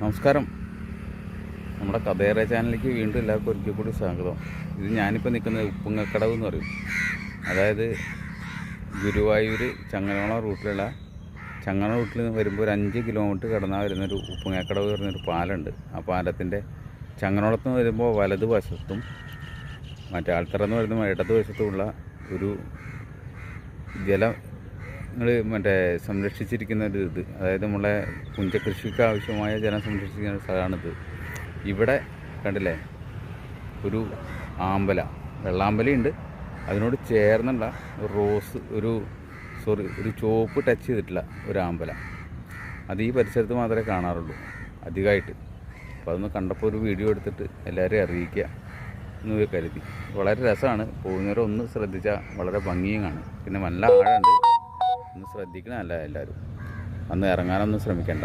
നമസ്കാരം. നമ്മുടെ കഥേറ ചാനലിലേക്ക് വീണ്ടും എല്ലാവർക്കും ഒരിക്കൽ കൂടി സ്വാഗതം. ഇത് ഞാനിപ്പോൾ നിൽക്കുന്നത് ഉപ്പുങ്ങക്കടവ് എന്ന് പറയും. അതായത് ഗുരുവായൂർ ചങ്ങനോള റൂട്ടിലുള്ള ചങ്ങന റൂട്ടിൽ നിന്ന് വരുമ്പോൾ ഒരു അഞ്ച് കിലോമീറ്റർ കടന്നാൽ വരുന്നൊരു ഉപ്പുങ്ങക്കടവ് പറഞ്ഞൊരു പാലമുണ്ട്. ആ പാലത്തിന്റെ ചങ്ങനോളത്ത് നിന്ന് വരുമ്പോൾ വലത് വശത്തും മറ്റേ ആൾത്തറന്ന് വരുന്ന ഇടതുവശത്തുമുള്ള ഒരു ജലം നിങ്ങൾ മറ്റേ സംരക്ഷിച്ചിരിക്കുന്ന ഒരു ഇത്. അതായത് നമ്മളെ പുഞ്ചകൃഷിക്ക് ആവശ്യമായ ജലം സംരക്ഷിക്കുന്ന സ്ഥലമാണിത്. ഇവിടെ കണ്ടില്ലേ? ഒരു ആമ്പല. വെള്ളാമ്പലയുണ്ട്. അതിനോട് ചേർന്നുള്ള റോസ് ഒരു സോറി ഒരു ചുവപ്പ് ടച്ച് ചെയ്തിട്ടില്ല ഒരു ആമ്പല. അത് ഈ പരിസരത്ത് മാത്രമേ കാണാറുള്ളൂ അധികമായിട്ട്. അപ്പോൾ അതൊന്ന് കണ്ടപ്പോൾ ഒരു വീഡിയോ എടുത്തിട്ട് എല്ലാവരെയും അറിയിക്കുക എന്ന് കരുതി. വളരെ രസമാണ്. പോകുന്നവരെ ഒന്ന് ശ്രദ്ധിച്ചാൽ വളരെ ഭംഗിയും കാണും. പിന്നെ നല്ല ആഴമുണ്ട്. ഒന്ന് ശ്രദ്ധിക്കണമല്ല എല്ലാവരും. അന്ന് ഇറങ്ങാനൊന്നും ശ്രമിക്കണ്ട.